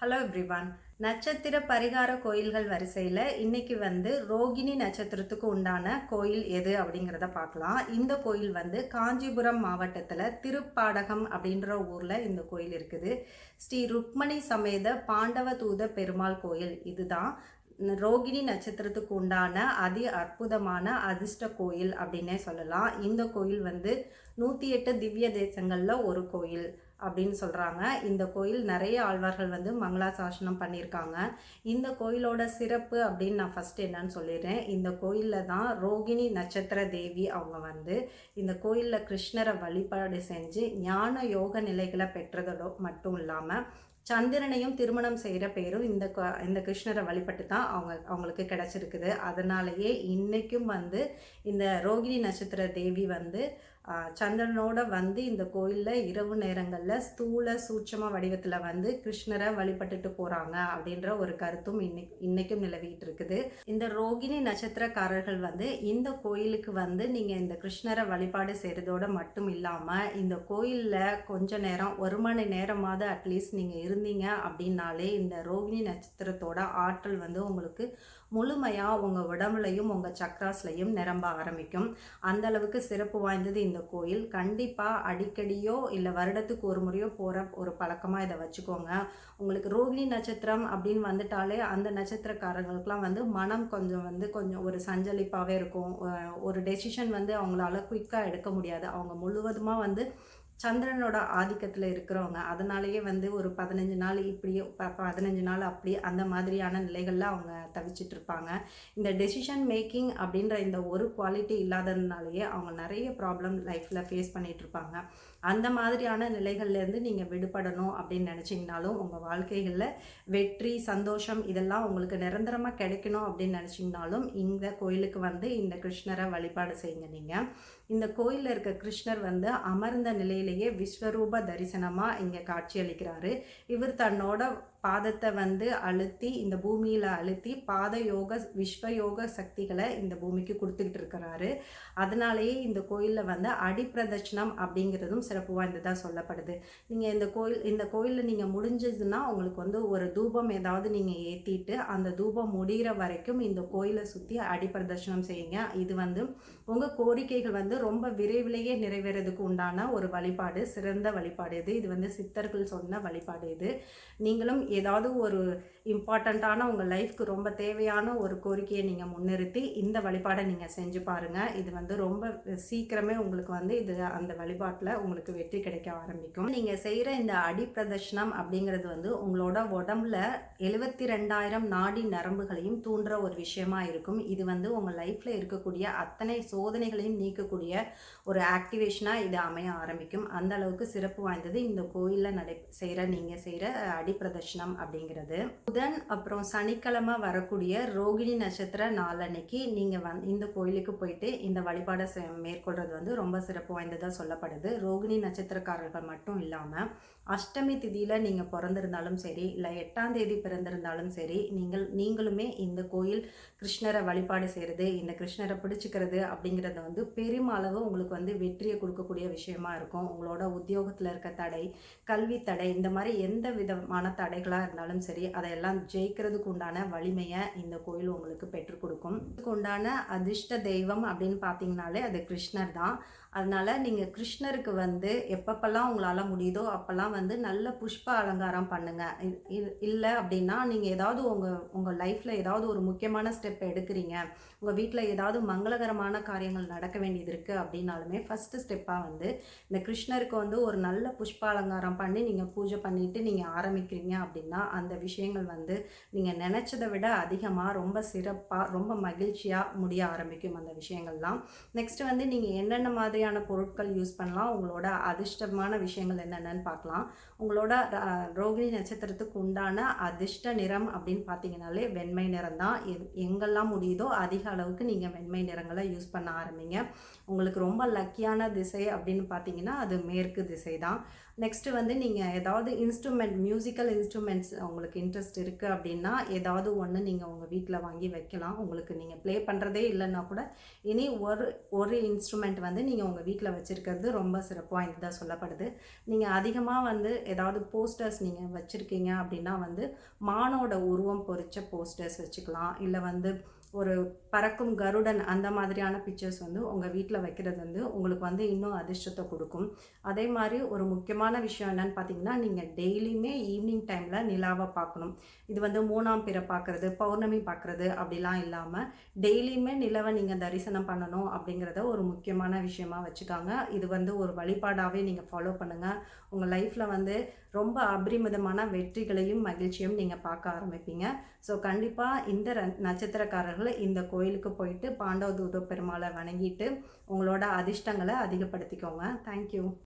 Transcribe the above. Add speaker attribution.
Speaker 1: Hello everyone நட்சத்திர பரிகார கோயில்கள் வரிசையில் இன்னைக்கு வந்து ரோகிணி நட்சத்திரத்துக்கு உண்டான கோயில் எது அப்படிங்கிறத பார்க்கலாம். இந்த கோயில் வந்து காஞ்சிபுரம் மாவட்டத்தில் திருப்பாடகம் அப்படின்ற ஊரில் இந்த கோயில் இருக்குது. ஸ்ரீ ருக்மணி சமேத பாண்டவ தூத பெருமாள் கோயில் இதுதான். ரோகிணி நட்சத்திரத்துக்கு உண்டான அதி அற்புதமான அதிர்ஷ்ட கோயில் அப்படின்னே சொல்லலாம். இந்த கோயில் வந்து நூற்றி எட்டு திவ்ய தேசங்களில் ஒரு கோயில் அப்படின்னு சொல்கிறாங்க இந்த கோயில் நிறைய ஆழ்வார்கள் வந்து மங்களா சாசனம் பண்ணியிருக்காங்க. இந்த கோயிலோட சிறப்பு அப்படின்னு நான் ஃபஸ்ட்டு என்னன்னு சொல்லிடுறேன். இந்த கோயிலில் தான் ரோகிணி நட்சத்திர தேவி அவங்க வந்து இந்த கோயிலில் கிருஷ்ணரை வழிபாடு செஞ்சு ஞான யோக நிலைகளை பெற்றதோட மட்டும் இல்லாமல் சந்திரனையும் திருமணம் செய்கிற பேரும் இந்த இந்த கிருஷ்ணரை வழிபட்டு தான் அவங்க அவங்களுக்கு கிடச்சிருக்குது. அதனாலேயே இன்றைக்கும் வந்து இந்த ரோகிணி நட்சத்திர தேவி வந்து சந்திரனோட வந்து இந்த கோயிலில் இரவு நேரங்களில் ஸ்தூல சூட்சம வடிவத்தில் வந்து கிருஷ்ணரை வழிபட்டுட்டு போகிறாங்க அப்படின்ற ஒரு கருத்தும் இன்னைக்கு இன்னைக்கும் நிலவிட்டு இருக்குது. இந்த ரோகிணி நட்சத்திரக்காரர்கள் வந்து இந்த கோயிலுக்கு வந்து நீங்கள் இந்த கிருஷ்ணரை வழிபாடு செய்கிறதோட மட்டும் இல்லாமல் இந்த கோயிலில் கொஞ்ச நேரம் ஒரு மணி நேரமாவது அட்லீஸ்ட் நீங்கள் இருந்தீங்க அப்படின்னாலே இந்த ரோகிணி நட்சத்திரத்தோட ஆற்றல் வந்து உங்களுக்கு முழுமையாக உங்கள் உடம்புலையும் உங்கள் சக்ராஸ்லையும் நிரம்ப ஆரம்பிக்கும். அந்த அளவுக்கு சிறப்பு வாய்ந்தது இந்த கோயில் கண்டிப்பாக அடிக்கடியோ இல்லை வருடத்துக்கு ஒரு முறையோ போகிற ஒரு பழக்கமாக இதை வச்சுக்கோங்க. உங்களுக்கு ரோகிணி நட்சத்திரம் அப்படின்னு வந்துட்டாலே அந்த நட்சத்திரக்காரங்களுக்கெலாம் வந்து மனம் கொஞ்சம் வந்து கொஞ்சம் ஒரு சஞ்சலிப்பாகவே இருக்கும். ஒரு டெசிஷன் வந்து அவங்களால குயிக்காக எடுக்க முடியாது. அவங்க முழுவதுமாக வந்து சந்திரனோட ஆதிக்கத்தில் இருக்கிறவங்க. அதனாலேயே வந்து ஒரு பதினஞ்சு நாள் இப்படியே ப- பதினஞ்சு நாள் அப்படி அந்த மாதிரியான நிலைகளில் அவங்க தவிச்சிட்டு இருப்பாங்க. இந்த டெசிஷன் மேக்கிங் அப்படின்ற இந்த ஒரு குவாலிட்டி இல்லாததுனாலேயே அவங்க நிறைய ப்ராப்ளம் லைஃப்பில் ஃபேஸ் பண்ணிகிட்ருப்பாங்க அந்த மாதிரியான நிலைகள்லேருந்து நீங்கள் விடுபடணும் அப்படின்னு நினச்சிங்கனாலும் உங்கள் வாழ்க்கைகளில் வெற்றி சந்தோஷம் இதெல்லாம் உங்களுக்கு நிரந்தரமாக கிடைக்கணும் அப்படின்னு நினச்சிங்கனாலும் இந்த கோயிலுக்கு வந்து இந்த கிருஷ்ணரை வழிபாடு செய்யுங்க நீங்கள் இந்த கோயிலில் இருக்க கிருஷ்ணர் வந்து அமர்ந்த நிலையிலேயே விஸ்வரூப தரிசனமாக இங்கே காட்சியளிக்கிறாரு. இவர் தன்னோட பாதத்தை வந்து அழுத்தி இந்த பூமியில் அழுத்தி பாத யோக விஸ்வயோக சக்திகளை இந்த பூமிக்கு கொடுத்துக்கிட்டு இருக்கிறாரு. அதனாலேயே இந்த கோயிலில் வந்து அடிப்பிரதட்சணம் அப்படிங்கிறதும் சிறப்பு வாய்ந்ததாக சொல்லப்படுது. நீங்கள் இந்த கோயில் இந்த கோயிலில் நீங்கள் முடிஞ்சதுன்னா உங்களுக்கு வந்து ஒரு தூபம் ஏதாவது நீங்கள் ஏற்றிட்டு அந்த தூபம் முடிகிற வரைக்கும் இந்த கோயிலை சுற்றி அடிப்பிரதட்சணம் செய்யுங்க. இது வந்து உங்கள் கோரிக்கைகள் வந்து ரொம்ப விரைவிலேயே நிறைவேறதுக்கு உண்டான ஒரு வழிபாடு சிறந்த வழிபாடு இது. இது வந்து சித்தர்கள் சொன்ன வழிபாடு இது. நீங்களும் ஏதாவது ஒரு இம்பார்ட்டண்ட்டான உங்கள் லைஃப்க்கு ரொம்ப தேவையான ஒரு கோரிக்கையை நீங்கள் முன்னிறுத்தி இந்த வழிபாடை நீங்கள் செஞ்சு பாருங்கள் இது வந்து ரொம்ப சீக்கிரமே உங்களுக்கு வந்து இது அந்த வழிபாட்டில் உங்களுக்கு வெற்றி கிடைக்க ஆரம்பிக்கும். நீங்கள் செய்கிற இந்த அடி பிரதர்ஷனம் அப்படிங்கிறது வந்து உங்களோட உடம்புல எழுபத்தி ரெண்டாயிரம் நாடி நரம்புகளையும் தூண்டுற ஒரு விஷயமா இருக்கும். இது வந்து உங்கள் லைஃப்பில் இருக்கக்கூடிய அத்தனை சோதனைகளையும் நீக்கக்கூடிய ஒரு ஆக்டிவேஷனாக இது அமைய ஆரம்பிக்கும். அந்த அளவுக்கு சிறப்பு வாய்ந்தது இந்த கோயிலில் நடை செய்கிற நீங்கள் செய்கிற அடி பிரதர்ஷனம் லக்ஷணம் அப்படிங்கிறது. புதன் அப்புறம் சனிக்கிழமை வரக்கூடிய ரோகிணி நட்சத்திர நாளன்னைக்கு நீங்கள் வந் இந்த கோயிலுக்கு போயிட்டு இந்த வழிபாடை செ- மேற்கொள்றது வந்து ரொம்ப சிறப்பு வாய்ந்ததாக சொல்லப்படுது. ரோகிணி நட்சத்திரக்காரர்கள் மட்டும் இல்லாமல் அஷ்டமி திதியில் நீங்கள் பிறந்திருந்தாலும் சரி இல்லை எட்டாம் தேதி பிறந்திருந்தாலும் சரி நீங்கள் நீங்களுமே இந்த கோயில் கிருஷ்ணரை வழிபாடு செய்கிறது இந்த கிருஷ்ணரை பிடிச்சிக்கிறது அப்படிங்கிறது வந்து பெருமளவு உங்களுக்கு வந்து வெற்றியை கொடுக்கக்கூடிய விஷயமா இருக்கும். உங்களோட உத்தியோகத்தில் இருக்க தடை கல்வி தடை இந்த மாதிரி எந்த விதமான தடைகளாக இருந்தாலும் சரி அதையெல்லாம் ஜெயிக்கிறதுக்கு உண்டான வலிமையை இந்த கோயில் உங்களுக்கு பெற்றுக் கொடுக்கும். இதுக்கு உண்டான அதிர்ஷ்ட தெய்வம் அப்படின்னு பார்த்தீங்கனாலே அது கிருஷ்ணர் தான். அதனால் நீங்கள் கிருஷ்ணருக்கு வந்து எப்பப்பெல்லாம் உங்களால் முடியுதோ அப்போல்லாம் வந்து நல்ல புஷ்ப அலங்காரம் பண்ணுங்கள் இல்லை அப்படின்னா நீங்கள் ஏதாவது உங்கள் உங்கள் லைஃப்பில் ஏதாவது ஒரு முக்கியமான ஸ்டெப் எடுக்கிறீங்க. உங்கள் வீட்டில் ஏதாவது மங்களகரமான காரியங்கள் நடக்க வேண்டியது இருக்குது அப்படின்னாலுமே ஃபஸ்ட்டு ஸ்டெப்பாக வந்து இந்த கிருஷ்ணருக்கு வந்து ஒரு நல்ல புஷ்ப அலங்காரம் பண்ணி நீங்கள் பூஜை பண்ணிவிட்டு நீங்கள் ஆரம்பிக்கிறீங்க அப்படின்னா அந்த விஷயங்கள் வந்து நீங்கள் நினச்சதை விட அதிகமாக ரொம்ப சிறப்பாக ரொம்ப மகிழ்ச்சியாக முடிய ஆரம்பிக்கும் அந்த விஷயங்கள்லாம். நெக்ஸ்ட் வந்து நீங்கள் என்னென்ன மாதிரி மாதிரியான பொருட்கள் யூஸ் பண்ணலாம். உங்களோட அதிர்ஷ்டமான விஷயங்கள் என்னென்னன்னு பார்க்கலாம். உங்களோட ர- ரோகிணி நட்சத்திரத்துக்கு உண்டான அதிர்ஷ்ட நிறம் அப்படின்னு பார்த்தீங்கனாலே வெண்மை நிறம் தான். எங்கெல்லாம் முடியுதோ அதிக அளவுக்கு நீங்கள் வெண்மை நிறங்களை யூஸ் பண்ண ஆரம்பிங்க. உங்களுக்கு ரொம்ப லக்கியான திசை அப்படின்னு பார்த்தீங்கன்னா அது மேற்கு திசை தான். நெக்ஸ்ட்டு வந்து நீங்கள் ஏதாவது இன்ஸ்ட்ருமெண்ட் மியூசிக்கல் இன்ஸ்ட்ருமெண்ட்ஸ் உங்களுக்கு இன்ட்ரெஸ்ட் இருக்குது அப்படின்னா ஏதாவது ஒன்று நீங்கள் உங்கள் வீட்டில் வாங்கி வைக்கலாம். உங்களுக்கு நீங்கள் ப்ளே பண்ணுறதே இல்லைன்னா கூட இனி ஒரு ஒரு இன்ஸ்ட்ருமெண்ட் வந்து நீங்கள் உங்கள் வீட்டில் வச்சுருக்கிறது ரொம்ப சிறப்பு வாய்ந்ததாக சொல்லப்படுது. நீங்கள் அதிகமாக வந்து ஏதாவது போஸ்டர்ஸ் நீங்கள் வச்சுருக்கீங்க அப்படின்னா வந்து மானோட உருவம் பொறித்த போஸ்டர்ஸ் வச்சுக்கலாம். இல்லை வந்து ஒரு பறக்கும் கருடன் அந்த மாதிரியான பிக்சர்ஸ் வந்து உங்கள் வீட்டில் வைக்கிறது வந்து உங்களுக்கு வந்து இன்னும் அதிர்ஷ்டத்தை கொடுக்கும். அதே மாதிரி ஒரு முக்கியமான விஷயம் என்னன்னு பார்த்தீங்கன்னா நீங்கள் டெய்லியுமே ஈவினிங் டைமில் நிலாவை பார்க்கணும். இது வந்து மூணாம் பிறை பார்க்குறது பௌர்ணமி பார்க்குறது அப்படிலாம் இல்லாமல் டெய்லியுமே நிலவை நீங்கள் தரிசனம் பண்ணணும் அப்படிங்கிறத ஒரு முக்கியமான விஷயமா வச்சுக்காங்க. இது வந்து ஒரு வழிபாடாகவே நீங்கள் ஃபாலோ பண்ணுங்கள் உங்கள் லைஃப்பில் வந்து ரொம்ப அபரிமிதமான வெற்றிகளையும் மகிழ்ச்சியும் நீங்கள் பார்க்க ஆரம்பிப்பீங்க. ஸோ கண்டிப்பாக இந்த நட்சத்திரக்காரர்கள் இந்த கோயிலுக்கு போயிட்டு பாண்டவ தூத பெருமாளை வணங்கிட்டு உங்களோட அதிர்ஷ்டங்களை அதிகப்படுத்திக்கோங்க. தேங்க்யூ